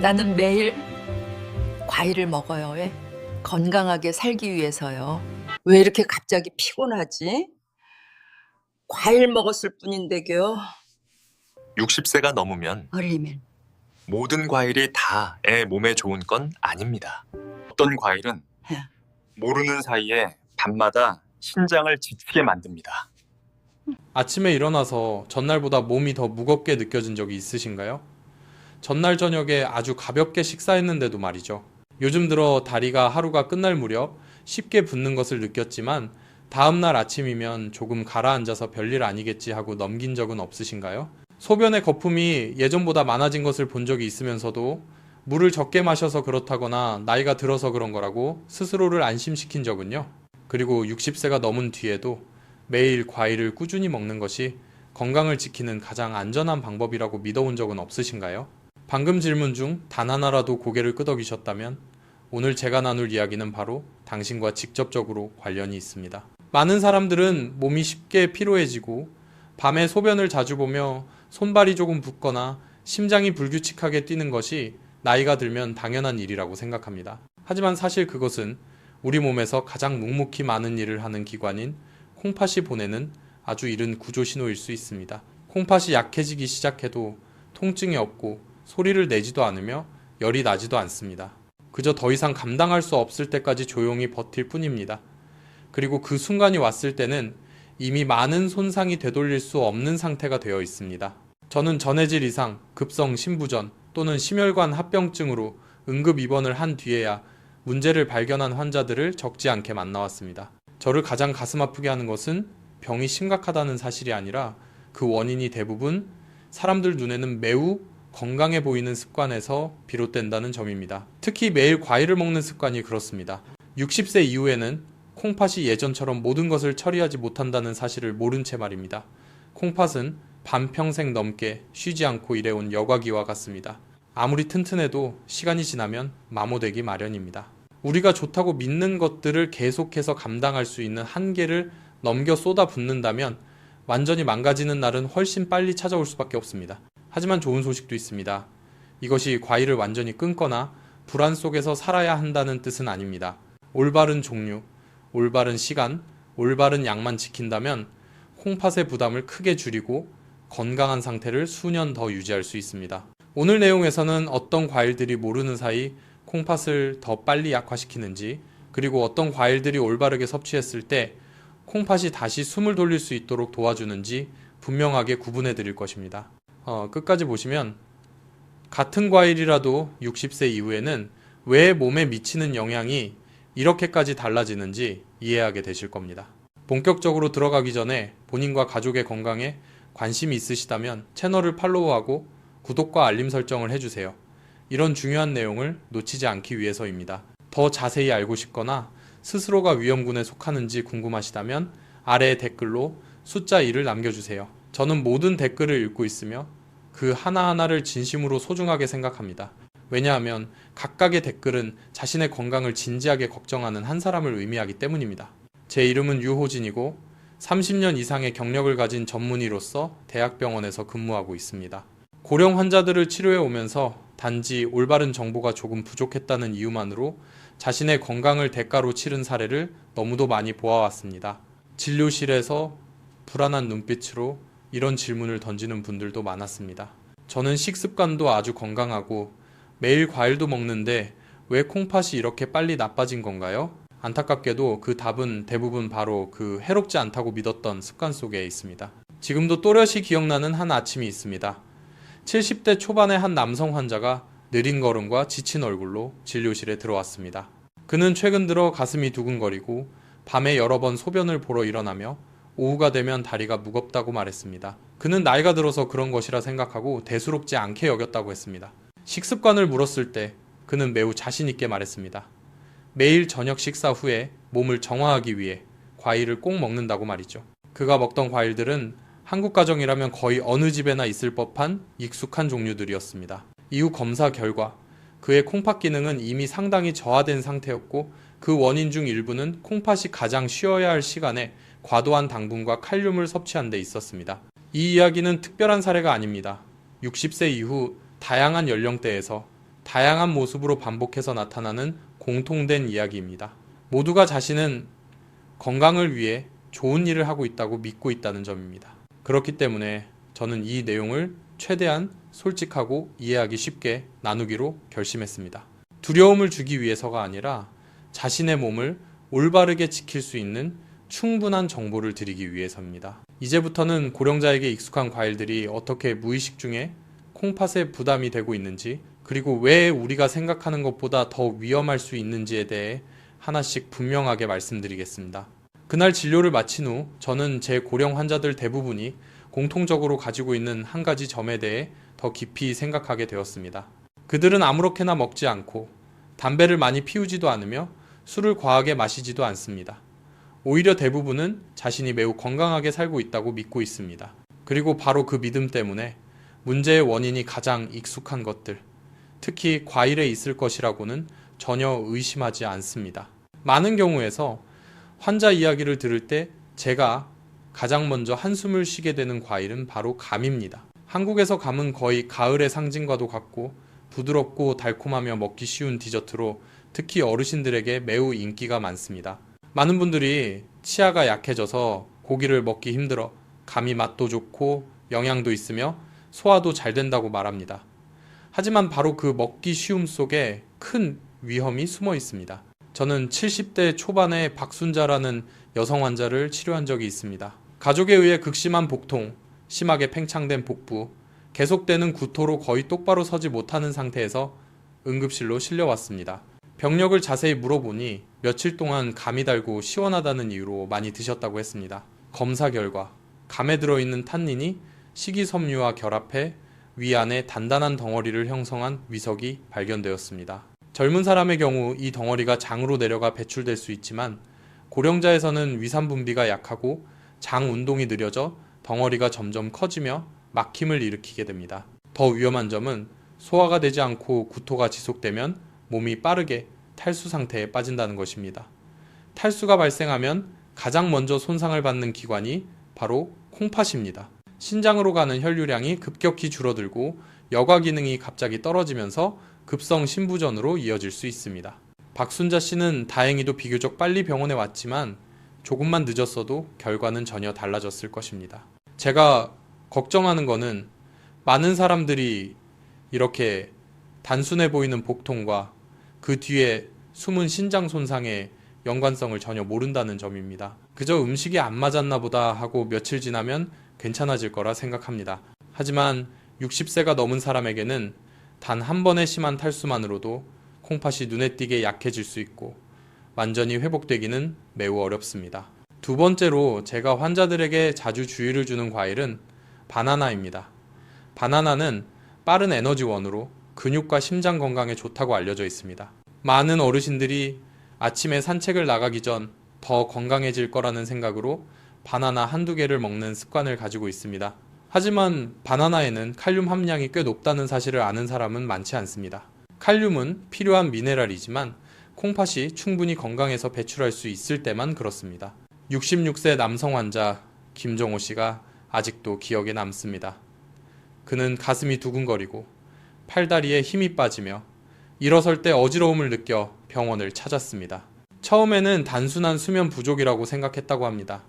나는 매일 과일을 먹어요. 왜? 건강하게 살기 위해서요. 왜 이렇게 갑자기 피곤하지? 과일 먹었을 뿐인데요. 60세가 넘으면 어리면 모든 과일이 다 애 몸에 좋은 건 아닙니다. 어떤 과일은 예. 모르는 사이에 밤마다 신장을 지치게 만듭니다. 아침에 일어나서 전날보다 몸이 더 무겁게 느껴진 적이 있으신가요? 전날 저녁에 아주 가볍게 식사했는데도 말이죠. 요즘 들어 다리가 하루가 끝날 무렵 쉽게 붓는 것을 느꼈지만 다음날 아침이면 조금 가라앉아서 별일 아니겠지 하고 넘긴 적은 없으신가요? 소변의 거품이 예전보다 많아진 것을 본 적이 있으면서도 물을 적게 마셔서 그렇다거나 나이가 들어서 그런 거라고 스스로를 안심시킨 적은요. 그리고 60세가 넘은 뒤에도 매일 과일을 꾸준히 먹는 것이 건강을 지키는 가장 안전한 방법이라고 믿어온 적은 없으신가요? 방금 질문 중 단 하나라도 고개를 끄덕이셨다면 오늘 제가 나눌 이야기는 바로 당신과 직접적으로 관련이 있습니다. 많은 사람들은 몸이 쉽게 피로해지고 밤에 소변을 자주 보며 손발이 조금 붓거나 심장이 불규칙하게 뛰는 것이 나이가 들면 당연한 일이라고 생각합니다. 하지만 사실 그것은 우리 몸에서 가장 묵묵히 많은 일을 하는 기관인 콩팥이 보내는 아주 이른 구조 신호일 수 있습니다. 콩팥이 약해지기 시작해도 통증이 없고 소리를 내지도 않으며 열이 나지도 않습니다. 그저 더 이상 감당할 수 없을 때까지 조용히 버틸 뿐입니다. 그리고 그 순간이 왔을 때는 이미 많은 손상이 되돌릴 수 없는 상태가 되어 있습니다. 저는 전해질 이상 급성 심부전 또는 심혈관 합병증으로 응급 입원을 한 뒤에야 문제를 발견한 환자들을 적지 않게 만나왔습니다. 저를 가장 가슴 아프게 하는 것은 병이 심각하다는 사실이 아니라 그 원인이 대부분 사람들 눈에는 매우 건강해 보이는 습관에서 비롯된다는 점입니다. 특히 매일 과일을 먹는 습관이 그렇습니다. 60세 이후에는 콩팥이 예전처럼 모든 것을 처리하지 못한다는 사실을 모른 채 말입니다. 콩팥은 반평생 넘게 쉬지 않고 일해온 여과기와 같습니다. 아무리 튼튼해도 시간이 지나면 마모되기 마련입니다. 우리가 좋다고 믿는 것들을 계속해서 감당할 수 있는 한계를 넘겨 쏟아 붓는다면 완전히 망가지는 날은 훨씬 빨리 찾아올 수밖에 없습니다. 하지만 좋은 소식도 있습니다. 이것이 과일을 완전히 끊거나 불안 속에서 살아야 한다는 뜻은 아닙니다. 올바른 종류, 올바른 시간, 올바른 양만 지킨다면 콩팥의 부담을 크게 줄이고 건강한 상태를 수년 더 유지할 수 있습니다. 오늘 내용에서는 어떤 과일들이 모르는 사이 콩팥을 더 빨리 약화시키는지 그리고 어떤 과일들이 올바르게 섭취했을 때 콩팥이 다시 숨을 돌릴 수 있도록 도와주는지 분명하게 구분해 드릴 것입니다. 어, 끝까지 보시면 같은 과일이라도 60세 이후에는 왜 몸에 미치는 영향이 이렇게까지 달라지는지 이해하게 되실 겁니다. 본격적으로 들어가기 전에 본인과 가족의 건강에 관심이 있으시다면 채널을 팔로우하고 구독과 알림 설정을 해주세요. 이런 중요한 내용을 놓치지 않기 위해서입니다. 더 자세히 알고 싶거나 스스로가 위험군에 속하는지 궁금하시다면 아래 댓글로 숫자 1을 남겨주세요. 저는 모든 댓글을 읽고 있으며 그 하나하나를 진심으로 소중하게 생각합니다. 왜냐하면 각각의 댓글은 자신의 건강을 진지하게 걱정하는 한 사람을 의미하기 때문입니다. 제 이름은 유호진이고 30년 이상의 경력을 가진 전문의로서 대학병원에서 근무하고 있습니다. 고령 환자들을 치료해 오면서 단지 올바른 정보가 조금 부족했다는 이유만으로 자신의 건강을 대가로 치른 사례를 너무도 많이 보아왔습니다. 진료실에서 불안한 눈빛으로 이런 질문을 던지는 분들도 많았습니다. 저는 식습관도 아주 건강하고 매일 과일도 먹는데 왜 콩팥이 이렇게 빨리 나빠진 건가요? 안타깝게도 그 답은 대부분 바로 그 해롭지 않다고 믿었던 습관 속에 있습니다. 지금도 또렷이 기억나는 한 아침이 있습니다. 70대 초반의 한 남성 환자가 느린 걸음과 지친 얼굴로 진료실에 들어왔습니다. 그는 최근 들어 가슴이 두근거리고 밤에 여러 번 소변을 보러 일어나며 오후가 되면 다리가 무겁다고 말했습니다. 그는 나이가 들어서 그런 것이라 생각하고 대수롭지 않게 여겼다고 했습니다. 식습관을 물었을 때 그는 매우 자신있게 말했습니다. 매일 저녁 식사 후에 몸을 정화하기 위해 과일을 꼭 먹는다고 말이죠. 그가 먹던 과일들은 한국 가정이라면 거의 어느 집에나 있을 법한 익숙한 종류들이었습니다. 이후 검사 결과 그의 콩팥 기능은 이미 상당히 저하된 상태였고 그 원인 중 일부는 콩팥이 가장 쉬어야 할 시간에 과도한 당분과 칼륨을 섭취한 데 있었습니다. 이 이야기는 특별한 사례가 아닙니다. 60세 이후 다양한 연령대에서 다양한 모습으로 반복해서 나타나는 공통된 이야기입니다. 모두가 자신은 건강을 위해 좋은 일을 하고 있다고 믿고 있다는 점입니다. 그렇기 때문에 저는 이 내용을 최대한 솔직하고 이해하기 쉽게 나누기로 결심했습니다. 두려움을 주기 위해서가 아니라 자신의 몸을 올바르게 지킬 수 있는 충분한 정보를 드리기 위해서입니다. 이제부터는 고령자에게 익숙한 과일들이 어떻게 무의식 중에 콩팥에 부담이 되고 있는지, 그리고 왜 우리가 생각하는 것보다 더 위험할 수 있는지에 대해 하나씩 분명하게 말씀드리겠습니다. 그날 진료를 마친 후 저는 제 고령 환자들 대부분이 공통적으로 가지고 있는 한 가지 점에 대해 더 깊이 생각하게 되었습니다. 그들은 아무렇게나 먹지 않고 담배를 많이 피우지도 않으며 술을 과하게 마시지도 않습니다. 오히려 대부분은 자신이 매우 건강하게 살고 있다고 믿고 있습니다. 그리고 바로 그 믿음 때문에 문제의 원인이 가장 익숙한 것들, 특히 과일에 있을 것이라고는 전혀 의심하지 않습니다. 많은 경우에서 환자 이야기를 들을 때 제가 가장 먼저 한숨을 쉬게 되는 과일은 바로 감입니다. 한국에서 감은 거의 가을의 상징과도 같고 부드럽고 달콤하며 먹기 쉬운 디저트로 특히 어르신들에게 매우 인기가 많습니다. 많은 분들이 치아가 약해져서 고기를 먹기 힘들어 감이 맛도 좋고 영양도 있으며 소화도 잘 된다고 말합니다. 하지만 바로 그 먹기 쉬움 속에 큰 위험이 숨어 있습니다. 저는 70대 초반의 박순자라는 여성 환자를 치료한 적이 있습니다. 가족에 의해 극심한 복통, 심하게 팽창된 복부, 계속되는 구토로 거의 똑바로 서지 못하는 상태에서 응급실로 실려왔습니다. 병력을 자세히 물어보니 며칠 동안 감이 달고 시원하다는 이유로 많이 드셨다고 했습니다. 검사 결과 감에 들어있는 탄닌이 식이섬유와 결합해 위 안에 단단한 덩어리를 형성한 위석이 발견되었습니다. 젊은 사람의 경우 이 덩어리가 장으로 내려가 배출될 수 있지만 고령자에서는 위산 분비가 약하고 장 운동이 느려져 덩어리가 점점 커지며 막힘을 일으키게 됩니다. 더 위험한 점은 소화가 되지 않고 구토가 지속되면 몸이 빠르게 탈수 상태에 빠진다는 것입니다. 탈수가 발생하면 가장 먼저 손상을 받는 기관이 바로 콩팥입니다. 신장으로 가는 혈류량이 급격히 줄어들고 여과 기능이 갑자기 떨어지면서 급성 신부전으로 이어질 수 있습니다. 박순자 씨는 다행히도 비교적 빨리 병원에 왔지만 조금만 늦었어도 결과는 전혀 달라졌을 것입니다. 제가 걱정하는 거는 많은 사람들이 이렇게 단순해 보이는 복통과 그 뒤에 숨은 신장 손상의 연관성을 전혀 모른다는 점입니다. 그저 음식이 안 맞았나 보다 하고 며칠 지나면 괜찮아질 거라 생각합니다. 하지만 60세가 넘은 사람에게는 단 한 번의 심한 탈수만으로도 콩팥이 눈에 띄게 약해질 수 있고 완전히 회복되기는 매우 어렵습니다. 두 번째로 제가 환자들에게 자주 주의를 주는 과일은 바나나입니다. 바나나는 빠른 에너지원으로 근육과 심장 건강에 좋다고 알려져 있습니다. 많은 어르신들이 아침에 산책을 나가기 전 더 건강해질 거라는 생각으로 바나나 한두 개를 먹는 습관을 가지고 있습니다. 하지만 바나나에는 칼륨 함량이 꽤 높다는 사실을 아는 사람은 많지 않습니다. 칼륨은 필요한 미네랄이지만 콩팥이 충분히 건강해서 배출할 수 있을 때만 그렇습니다. 66세 남성 환자 김정호 씨가 아직도 기억에 남습니다. 그는 가슴이 두근거리고 팔다리에 힘이 빠지며 일어설 때 어지러움을 느껴 병원을 찾았습니다. 처음에는 단순한 수면 부족이라고 생각했다고 합니다.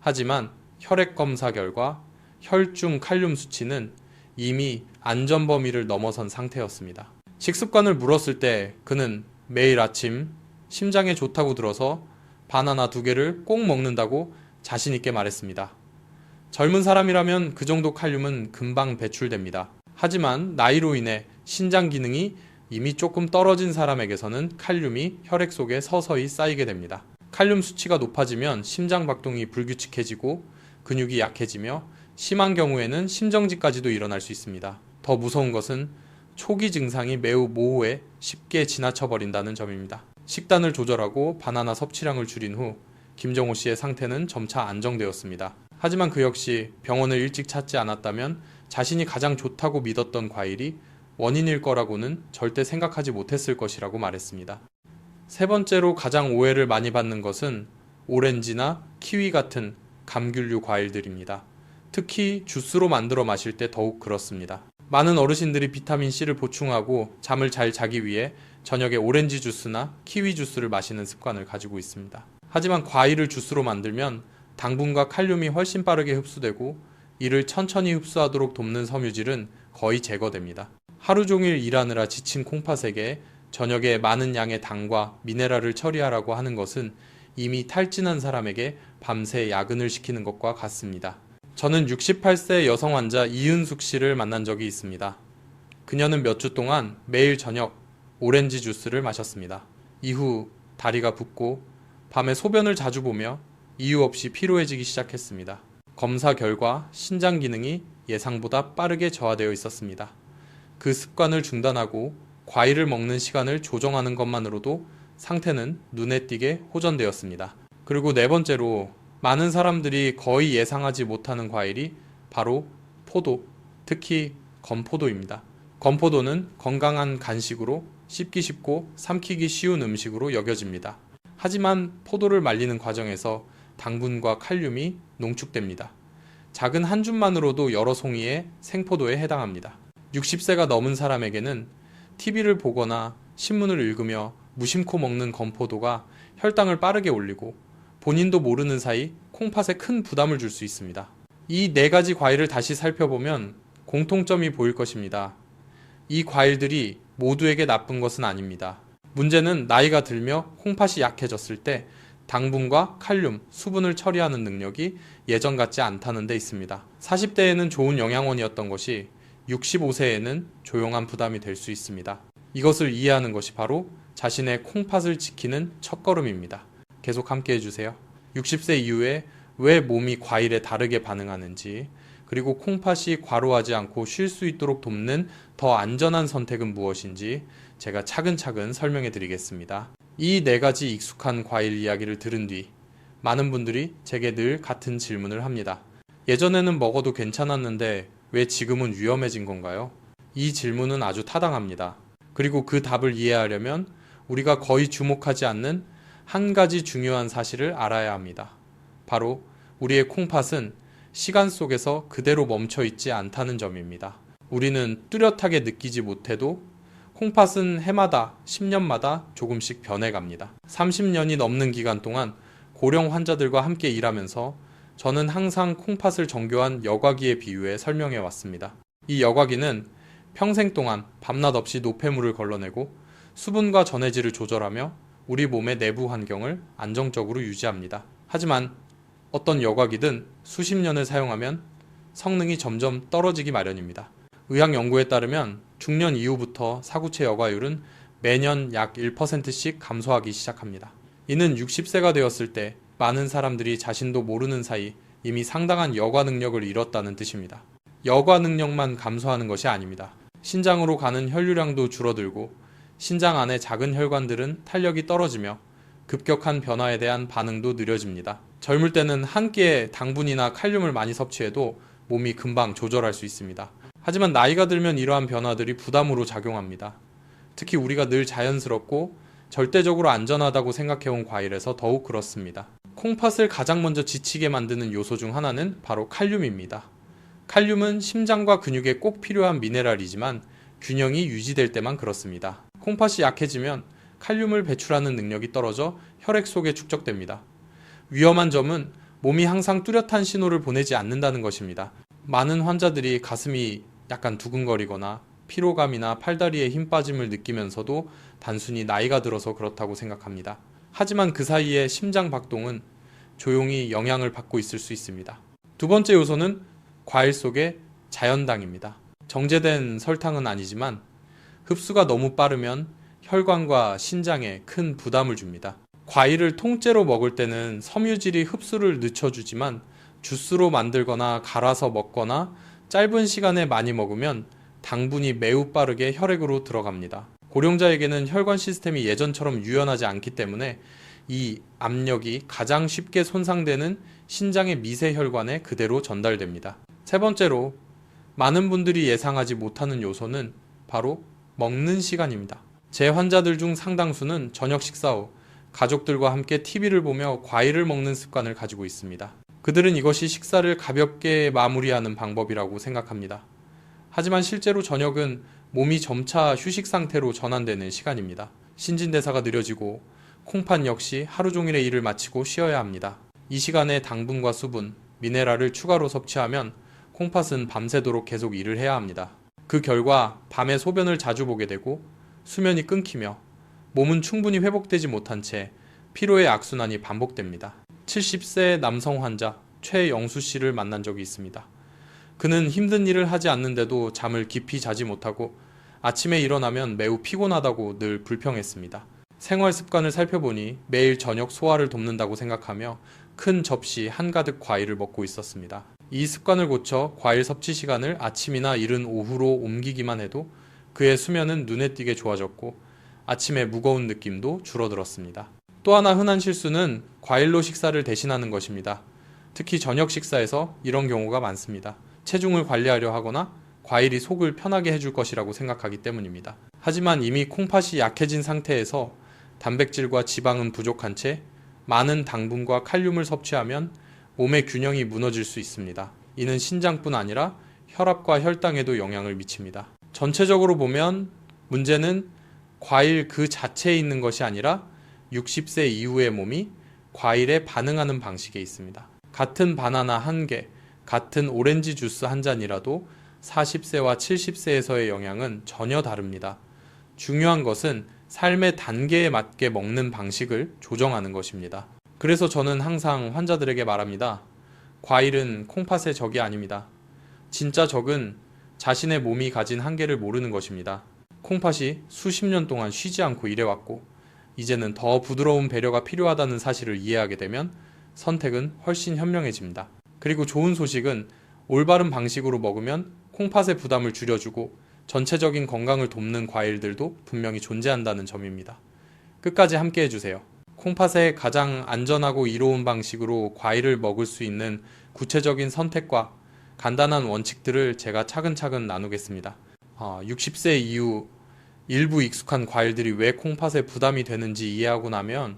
하지만 혈액 검사 결과 혈중 칼륨 수치는 이미 안전 범위를 넘어선 상태였습니다. 식습관을 물었을 때 그는 매일 아침 심장에 좋다고 들어서 바나나 두 개를 꼭 먹는다고 자신있게 말했습니다. 젊은 사람이라면 그 정도 칼륨은 금방 배출됩니다. 하지만 나이로 인해 신장 기능이 이미 조금 떨어진 사람에게서는 칼륨이 혈액 속에 서서히 쌓이게 됩니다. 칼륨 수치가 높아지면 심장 박동이 불규칙해지고 근육이 약해지며 심한 경우에는 심정지까지도 일어날 수 있습니다. 더 무서운 것은 초기 증상이 매우 모호해 쉽게 지나쳐 버린다는 점입니다. 식단을 조절하고 바나나 섭취량을 줄인 후 김정호 씨의 상태는 점차 안정되었습니다. 하지만 그 역시 병원을 일찍 찾지 않았다면 자신이 가장 좋다고 믿었던 과일이 원인일 거라고는 절대 생각하지 못했을 것이라고 말했습니다. 세 번째로 가장 오해를 많이 받는 것은 오렌지나 키위 같은 감귤류 과일들입니다. 특히 주스로 만들어 마실 때 더욱 그렇습니다. 많은 어르신들이 비타민 C를 보충하고 잠을 잘 자기 위해 저녁에 오렌지 주스나 키위 주스를 마시는 습관을 가지고 있습니다. 하지만 과일을 주스로 만들면 당분과 칼륨이 훨씬 빠르게 흡수되고 이를 천천히 흡수하도록 돕는 섬유질은 거의 제거됩니다. 하루 종일 일하느라 지친 콩팥에게 저녁에 많은 양의 당과 미네랄을 처리하라고 하는 것은 이미 탈진한 사람에게 밤새 야근을 시키는 것과 같습니다. 저는 68세 여성 환자 이윤숙 씨를 만난 적이 있습니다. 그녀는 몇 주 동안 매일 저녁 오렌지 주스를 마셨습니다. 이후 다리가 붓고 밤에 소변을 자주 보며 이유 없이 피로해지기 시작했습니다. 검사 결과 신장 기능이 예상보다 빠르게 저하되어 있었습니다. 그 습관을 중단하고 과일을 먹는 시간을 조정하는 것만으로도 상태는 눈에 띄게 호전되었습니다. 그리고 네 번째로 많은 사람들이 거의 예상하지 못하는 과일이 바로 포도, 특히 건포도입니다. 건포도는 건강한 간식으로 씹기 쉽고 삼키기 쉬운 음식으로 여겨집니다. 하지만 포도를 말리는 과정에서 당분과 칼륨이 농축됩니다. 작은 한 줌만으로도 여러 송이의 생포도에 해당합니다. 60세가 넘은 사람에게는 TV를 보거나 신문을 읽으며 무심코 먹는 건포도가 혈당을 빠르게 올리고 본인도 모르는 사이 콩팥에 큰 부담을 줄 수 있습니다. 이 네 가지 과일을 다시 살펴보면 공통점이 보일 것입니다. 이 과일들이 모두에게 나쁜 것은 아닙니다. 문제는 나이가 들며 콩팥이 약해졌을 때 당분과 칼륨, 수분을 처리하는 능력이 예전 같지 않다는 데 있습니다. 40대에는 좋은 영양원이었던 것이 65세에는 조용한 부담이 될 수 있습니다. 이것을 이해하는 것이 바로 자신의 콩팥을 지키는 첫걸음입니다. 계속 함께 해주세요. 60세 이후에 왜 몸이 과일에 다르게 반응하는지, 그리고 콩팥이 과로하지 않고 쉴 수 있도록 돕는 더 안전한 선택은 무엇인지 제가 차근차근 설명해 드리겠습니다. 이 네 가지 익숙한 과일 이야기를 들은 뒤 많은 분들이 제게 늘 같은 질문을 합니다. 예전에는 먹어도 괜찮았는데 왜 지금은 위험해진 건가요? 이 질문은 아주 타당합니다. 그리고 그 답을 이해하려면 우리가 거의 주목하지 않는 한 가지 중요한 사실을 알아야 합니다. 바로 우리의 콩팥은 시간 속에서 그대로 멈춰 있지 않다는 점입니다. 우리는 뚜렷하게 느끼지 못해도 콩팥은 해마다 10년마다 조금씩 변해갑니다. 30년이 넘는 기간 동안 고령 환자들과 함께 일하면서 저는 항상 콩팥을 정교한 여과기에 비유해 설명해 왔습니다. 이 여과기는 평생 동안 밤낮 없이 노폐물을 걸러내고 수분과 전해질을 조절하며 우리 몸의 내부 환경을 안정적으로 유지합니다. 하지만 어떤 여과기든 수십 년을 사용하면 성능이 점점 떨어지기 마련입니다. 의학 연구에 따르면 중년 이후부터 사구체 여과율은 매년 약 1%씩 감소하기 시작합니다. 이는 60세가 되었을 때 많은 사람들이 자신도 모르는 사이 이미 상당한 여과 능력을 잃었다는 뜻입니다. 여과 능력만 감소하는 것이 아닙니다. 신장으로 가는 혈류량도 줄어들고 신장 안의 작은 혈관들은 탄력이 떨어지며 급격한 변화에 대한 반응도 느려집니다. 젊을 때는 한 끼에 당분이나 칼륨을 많이 섭취해도 몸이 금방 조절할 수 있습니다. 하지만 나이가 들면 이러한 변화들이 부담으로 작용합니다. 특히 우리가 늘 자연스럽고 절대적으로 안전하다고 생각해온 과일에서 더욱 그렇습니다. 콩팥을 가장 먼저 지치게 만드는 요소 중 하나는 바로 칼륨입니다. 칼륨은 심장과 근육에 꼭 필요한 미네랄이지만 균형이 유지될 때만 그렇습니다. 콩팥이 약해지면 칼륨을 배출하는 능력이 떨어져 혈액 속에 축적됩니다. 위험한 점은 몸이 항상 뚜렷한 신호를 보내지 않는다는 것입니다. 많은 환자들이 가슴이 약간 두근거리거나 피로감이나 팔다리에 힘 빠짐을 느끼면서도 단순히 나이가 들어서 그렇다고 생각합니다. 하지만 그 사이에 심장 박동은 조용히 영향을 받고 있을 수 있습니다. 두 번째 요소는 과일 속의 자연당입니다. 정제된 설탕은 아니지만 흡수가 너무 빠르면 혈관과 신장에 큰 부담을 줍니다. 과일을 통째로 먹을 때는 섬유질이 흡수를 늦춰주지만 주스로 만들거나 갈아서 먹거나 짧은 시간에 많이 먹으면 당분이 매우 빠르게 혈액으로 들어갑니다. 고령자에게는 혈관 시스템이 예전처럼 유연하지 않기 때문에 이 압력이 가장 쉽게 손상되는 신장의 미세 혈관에 그대로 전달됩니다. 세 번째로 많은 분들이 예상하지 못하는 요소는 바로 먹는 시간입니다. 제 환자들 중 상당수는 저녁 식사 후 가족들과 함께 TV를 보며 과일을 먹는 습관을 가지고 있습니다. 그들은 이것이 식사를 가볍게 마무리하는 방법이라고 생각합니다. 하지만 실제로 저녁은 몸이 점차 휴식 상태로 전환되는 시간입니다. 신진대사가 느려지고 콩팥 역시 하루 종일의 일을 마치고 쉬어야 합니다. 이 시간에 당분과 수분, 미네랄을 추가로 섭취하면 콩팥은 밤새도록 계속 일을 해야 합니다. 그 결과 밤에 소변을 자주 보게 되고 수면이 끊기며 몸은 충분히 회복되지 못한 채 피로의 악순환이 반복됩니다. 70세 남성 환자 최영수 씨를 만난 적이 있습니다. 그는 힘든 일을 하지 않는데도 잠을 깊이 자지 못하고 아침에 일어나면 매우 피곤하다고 늘 불평했습니다. 생활 습관을 살펴보니 매일 저녁 소화를 돕는다고 생각하며 큰 접시 한가득 과일을 먹고 있었습니다. 이 습관을 고쳐 과일 섭취 시간을 아침이나 이른 오후로 옮기기만 해도 그의 수면은 눈에 띄게 좋아졌고 아침에 무거운 느낌도 줄어들었습니다. 또 하나 흔한 실수는 과일로 식사를 대신하는 것입니다. 특히 저녁 식사에서 이런 경우가 많습니다. 체중을 관리하려 하거나 과일이 속을 편하게 해줄 것이라고 생각하기 때문입니다. 하지만 이미 콩팥이 약해진 상태에서 단백질과 지방은 부족한 채 많은 당분과 칼륨을 섭취하면 몸의 균형이 무너질 수 있습니다. 이는 신장뿐 아니라 혈압과 혈당에도 영향을 미칩니다. 전체적으로 보면 문제는 과일 그 자체에 있는 것이 아니라 60세 이후의 몸이 과일에 반응하는 방식에 있습니다. 같은 바나나 한 개, 같은 오렌지 주스 한 잔이라도 40세와 70세에서의 영향은 전혀 다릅니다. 중요한 것은 삶의 단계에 맞게 먹는 방식을 조정하는 것입니다. 그래서 저는 항상 환자들에게 말합니다. 과일은 콩팥의 적이 아닙니다. 진짜 적은 자신의 몸이 가진 한계를 모르는 것입니다. 콩팥이 수십 년 동안 쉬지 않고 일해왔고, 이제는 더 부드러운 배려가 필요하다는 사실을 이해하게 되면 선택은 훨씬 현명해집니다. 그리고 좋은 소식은 올바른 방식으로 먹으면 콩팥의 부담을 줄여주고 전체적인 건강을 돕는 과일들도 분명히 존재한다는 점입니다. 끝까지 함께 해주세요. 콩팥의 가장 안전하고 이로운 방식으로 과일을 먹을 수 있는 구체적인 선택과 간단한 원칙들을 제가 차근차근 나누겠습니다. 어, 60세 이후 일부 익숙한 과일들이 왜 콩팥에 부담이 되는지 이해하고 나면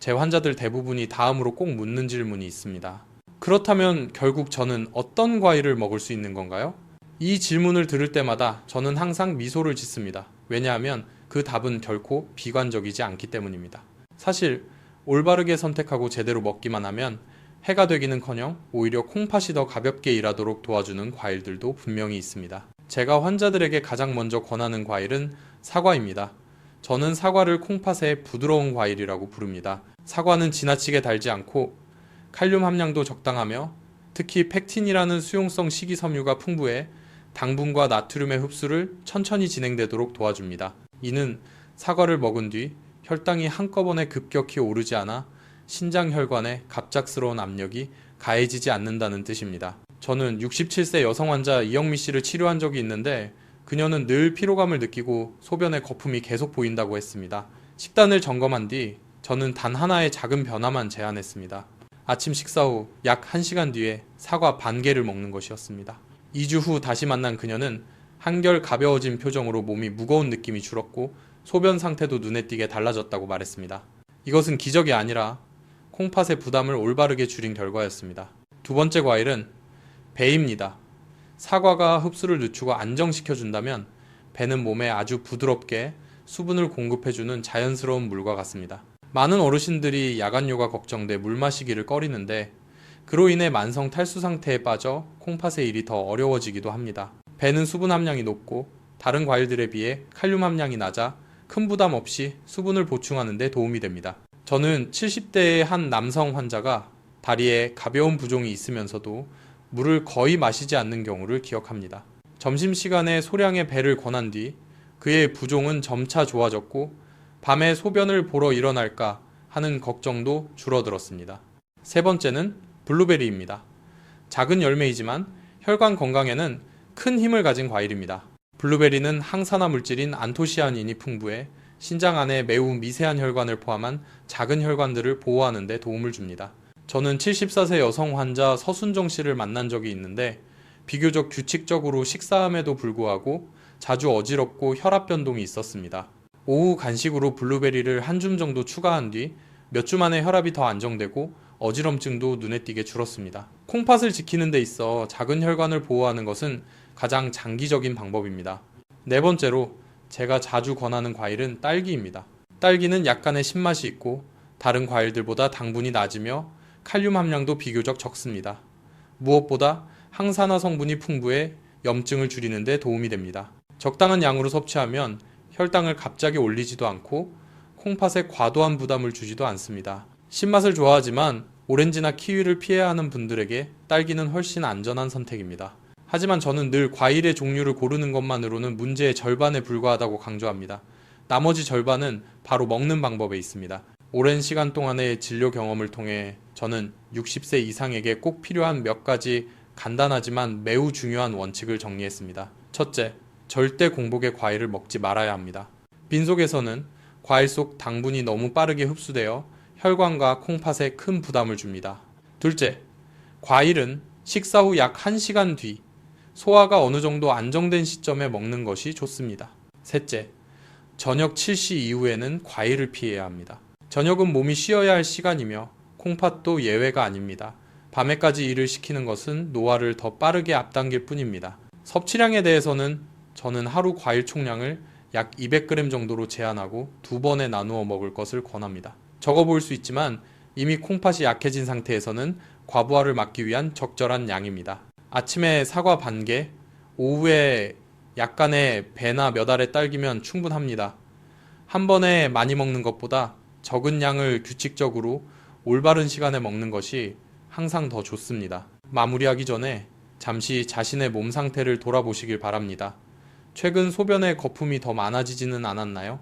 제 환자들 대부분이 다음으로 꼭 묻는 질문이 있습니다. 그렇다면 결국 저는 어떤 과일을 먹을 수 있는 건가요? 이 질문을 들을 때마다 저는 항상 미소를 짓습니다. 왜냐하면 그 답은 결코 비관적이지 않기 때문입니다. 사실 올바르게 선택하고 제대로 먹기만 하면 해가 되기는커녕 오히려 콩팥이 더 가볍게 일하도록 도와주는 과일들도 분명히 있습니다. 제가 환자들에게 가장 먼저 권하는 과일은 사과입니다. 저는 사과를 콩팥의 부드러운 과일이라고 부릅니다. 사과는 지나치게 달지 않고 칼륨 함량도 적당하며 특히 팩틴이라는 수용성 식이섬유가 풍부해 당분과 나트륨의 흡수를 천천히 진행되도록 도와줍니다. 이는 사과를 먹은 뒤 혈당이 한꺼번에 급격히 오르지 않아 신장 혈관에 갑작스러운 압력이 가해지지 않는다는 뜻입니다. 저는 67세 여성 환자 이영미 씨를 치료한 적이 있는데 그녀는 늘 피로감을 느끼고 소변에 거품이 계속 보인다고 했습니다. 식단을 점검한 뒤 저는 단 하나의 작은 변화만 제안했습니다. 아침 식사 후 약 1시간 뒤에 사과 반 개를 먹는 것이었습니다. 2주 후 다시 만난 그녀는 한결 가벼워진 표정으로 몸이 무거운 느낌이 줄었고 소변 상태도 눈에 띄게 달라졌다고 말했습니다. 이것은 기적이 아니라 콩팥의 부담을 올바르게 줄인 결과였습니다. 두 번째 과일은 배입니다. 사과가 흡수를 늦추고 안정시켜준다면 배는 몸에 아주 부드럽게 수분을 공급해주는 자연스러운 물과 같습니다. 많은 어르신들이 야간요가 걱정돼 물 마시기를 꺼리는데 그로 인해 만성 탈수 상태에 빠져 콩팥의 일이 더 어려워지기도 합니다. 배는 수분 함량이 높고 다른 과일들에 비해 칼륨 함량이 낮아 큰 부담 없이 수분을 보충하는 데 도움이 됩니다. 저는 70대의 한 남성 환자가 다리에 가벼운 부종이 있으면서도 물을 거의 마시지 않는 경우를 기억합니다. 점심시간에 소량의 배를 권한 뒤 그의 부종은 점차 좋아졌고 밤에 소변을 보러 일어날까 하는 걱정도 줄어들었습니다. 세 번째는 블루베리입니다. 작은 열매이지만 혈관 건강에는 큰 힘을 가진 과일입니다. 블루베리는 항산화 물질인 안토시아닌이 풍부해 신장 안에 매우 미세한 혈관을 포함한 작은 혈관들을 보호하는 데 도움을 줍니다. 저는 74세 여성 환자 서순정 씨를 만난 적이 있는데 비교적 규칙적으로 식사함에도 불구하고 자주 어지럽고 혈압 변동이 있었습니다. 오후 간식으로 블루베리를 한 줌 정도 추가한 뒤 몇 주 만에 혈압이 더 안정되고 어지럼증도 눈에 띄게 줄었습니다. 콩팥을 지키는 데 있어 작은 혈관을 보호하는 것은 가장 장기적인 방법입니다. 네 번째로 제가 자주 권하는 과일은 딸기입니다. 딸기는 약간의 신맛이 있고 다른 과일들보다 당분이 낮으며 칼륨 함량도 비교적 적습니다. 무엇보다 항산화 성분이 풍부해 염증을 줄이는 데 도움이 됩니다. 적당한 양으로 섭취하면 혈당을 갑자기 올리지도 않고 콩팥에 과도한 부담을 주지도 않습니다. 신맛을 좋아하지만 오렌지나 키위를 피해야 하는 분들에게 딸기는 훨씬 안전한 선택입니다. 하지만 저는 늘 과일의 종류를 고르는 것만으로는 문제의 절반에 불과하다고 강조합니다. 나머지 절반은 바로 먹는 방법에 있습니다. 오랜 시간 동안의 진료 경험을 통해 저는 60세 이상에게 꼭 필요한 몇 가지 간단하지만 매우 중요한 원칙을 정리했습니다. 첫째, 절대 공복에 과일을 먹지 말아야 합니다. 빈속에서는 과일 속 당분이 너무 빠르게 흡수되어 혈관과 콩팥에 큰 부담을 줍니다. 둘째, 과일은 식사 후 약 1시간 뒤 소화가 어느 정도 안정된 시점에 먹는 것이 좋습니다. 셋째, 저녁 7시 이후에는 과일을 피해야 합니다. 저녁은 몸이 쉬어야 할 시간이며 콩팥도 예외가 아닙니다. 밤에까지 일을 시키는 것은 노화를 더 빠르게 앞당길 뿐입니다. 섭취량에 대해서는 저는 하루 과일 총량을 약 200g 정도로 제한하고 두 번에 나누어 먹을 것을 권합니다. 적어 보일 수 있지만 이미 콩팥이 약해진 상태에서는 과부하를 막기 위한 적절한 양입니다. 아침에 사과 반 개, 오후에 약간의 배나 몇 알의 딸기면 충분합니다. 한 번에 많이 먹는 것보다 적은 양을 규칙적으로 올바른 시간에 먹는 것이 항상 더 좋습니다. 마무리하기 전에 잠시 자신의 몸 상태를 돌아보시길 바랍니다. 최근 소변에 거품이 더 많아지지는 않았나요?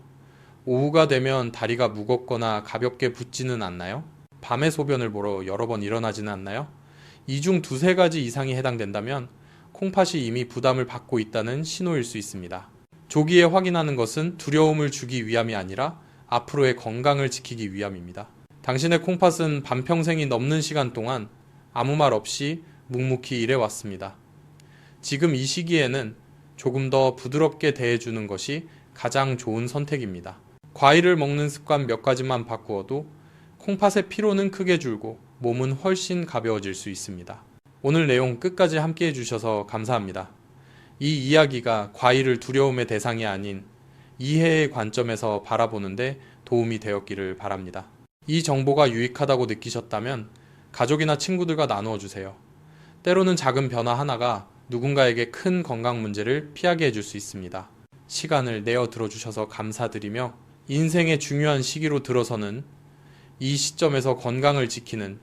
오후가 되면 다리가 무겁거나 가볍게 붓지는 않나요? 밤에 소변을 보러 여러 번 일어나지는 않나요? 이 중 두세 가지 이상이 해당된다면 콩팥이 이미 부담을 받고 있다는 신호일 수 있습니다. 조기에 확인하는 것은 두려움을 주기 위함이 아니라 앞으로의 건강을 지키기 위함입니다. 당신의 콩팥은 반평생이 넘는 시간 동안 아무 말 없이 묵묵히 일해왔습니다. 지금 이 시기에는 조금 더 부드럽게 대해주는 것이 가장 좋은 선택입니다. 과일을 먹는 습관 몇 가지만 바꾸어도 콩팥의 피로는 크게 줄고 몸은 훨씬 가벼워질 수 있습니다. 오늘 내용 끝까지 함께 해주셔서 감사합니다. 이 이야기가 과일을 두려움의 대상이 아닌 이해의 관점에서 바라보는데 도움이 되었기를 바랍니다. 이 정보가 유익하다고 느끼셨다면 가족이나 친구들과 나누어 주세요. 때로는 작은 변화 하나가 누군가에게 큰 건강 문제를 피하게 해줄 수 있습니다. 시간을 내어 들어주셔서 감사드리며 인생의 중요한 시기로 들어서는 이 시점에서 건강을 지키는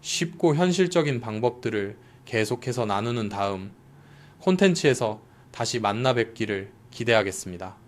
쉽고 현실적인 방법들을 계속해서 나누는 다음 콘텐츠에서 다시 만나 뵙기를 기대하겠습니다.